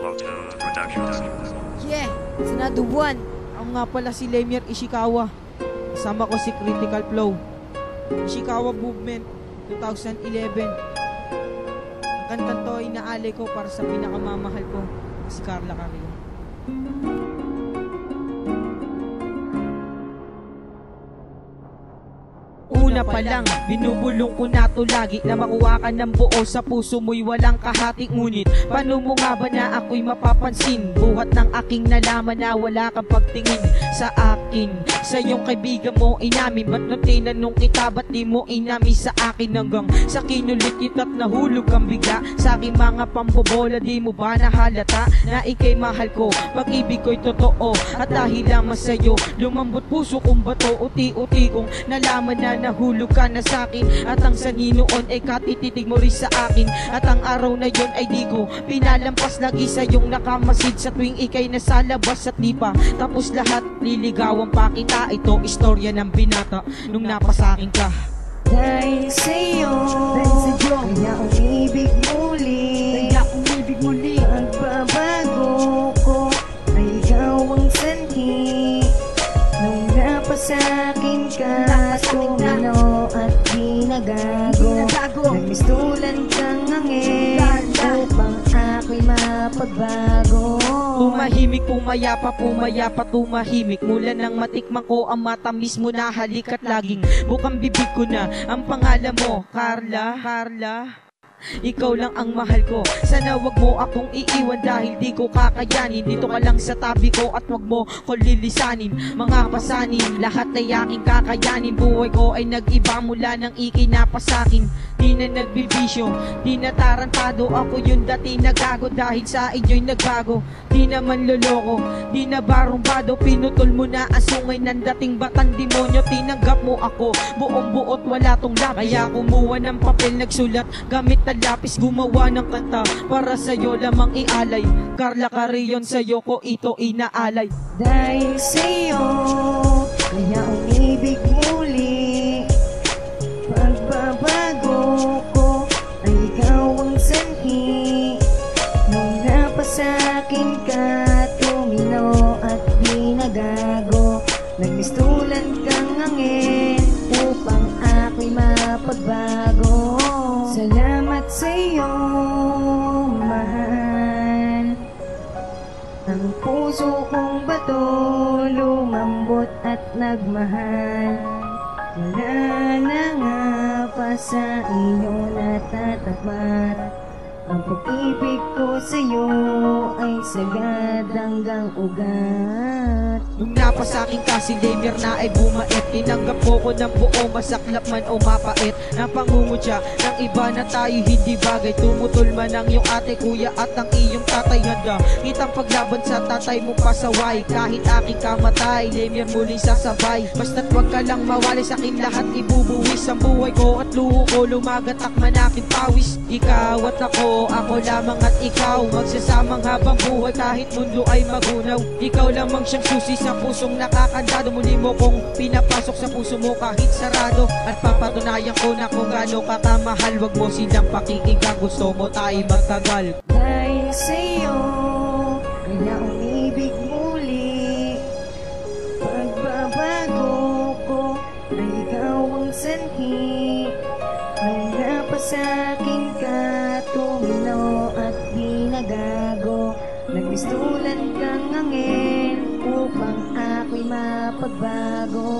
Moto Productions. Yeah, another one. Ako nga pala si Lemir Ishikawa. Kasama ko si Critical Flow. Ishikawa Movement 2011. Ang kantang to ay naalay ko para sa pinakamamahal ko, si Carla Carrillo. Una pa binubulong ko na to lagi Na makuha ka ng buo sa puso mo'y walang kahating Ngunit, paano mo nga ba na ako'y mapapansin? Buhat ng aking nalaman na wala kang pagtingin sa akin. Sa iyong kaibigan mo inamin Ba't nung tinanong kita, ba't di mo inamin sa akin Hanggang sa kinulit kita't nahulog kang bigla? Sa aking mga pambobola, di mo ba nahalata Na ikay mahal ko, pag-ibig ko'y totoo At dahil lamang sa'yo, lumambot puso kong bato. Uti-uti kong nalaman na nahulog ka na sa'kin At ang sanhi noon ay katititig mo rin sa akin. At ang araw na yon ay di ko pinalampas. Lagi sa iyong nakamasid sa tuwing ikay nasa labas at di pa Tapos lahat liligawan pa kita Ito istorya ng binata nung napasakin ka Dahil sa'yo, Dahil sa'yo. kaya umibig muli. Kaya umibig muli Pagbabago ko ay ikaw ang sanhi. Nung napasakin ka, tumino at di nagago. Nagmistulan kang angin upang ako'y mapagbago. Tumahimik, pumayapa, pumayapa, tumahimik. Mula nang matikman ko ang matamis mo na halik at laging Bukang bibig ko na. Ang pangalan mo Carla, Carla? Ikaw lang ang mahal ko. Sana wag mo akong iiwan dahil di ko kakayanin. Dito ka lang sa tabi ko at wag mo ko lilisanin. Mga pasanin, lahat ay aking kakayanin. Buhay ko ay nag-iba mula nang ikinapasakin Di na nagbibisyo, di na tarantado. Ako yung dati nagago dahil sa inyo'y nagbago. Di naman loloko, di na barumbado. Pinutol mo na ang sungay ng dating batang demonyo. Tinanggap mo ako, buong buot wala tong lapis. Kaya kumuha ng papel, nagsulat Gamit na lapis, gumawa ng kanta Para sa'yo lamang ialay. Carla Carrion sa'yo ko ito inaalay. Dahil sa'yo, kaya umibig angin upang ako'y mapagbago. Salamat sa'yo, mahal. Ang puso kong bato lumambot at nagmahal. Wala na nga pa sa iyo natatapat Ang pag-ibig ko sa'yo ay sagad hanggang ugat. Nung napasakin ka si Lemir na ay bumait Tinanggap ko ko ng buo masaklap man o mapait. Napangungutya ng iba na tayo hindi bagay. Tumutol man ang iyong ate, kuya at ang iyong tatay. Handa kitang paglaban sa tatay mo pasaway. Kahit aking kamatay, Lemir muling sasabay. Basta't wag ka lang mawali sa akin lahat ibubuwis Ang buhay ko. At luho ko lumagatak man aking pawis. Ikaw at ako, ako lamang at ikaw. Magsasamang habang buhay kahit mundo ay magunaw. Ikaw lamang siyang susi sa pusong nakakandado. Muli mo kong pinapasok sa puso mo kahit sarado. At papatunayan ko na kung gaano ka kamahal Wag mo silang pakikinggan, gusto mo tayo magtagal Dahil sa'yo, kaya umibig muli. Pagbabago ko ay ikaw ang sanhi. Ay napasakin ka, Nagmistulan kang angin upang ako'y mapagbago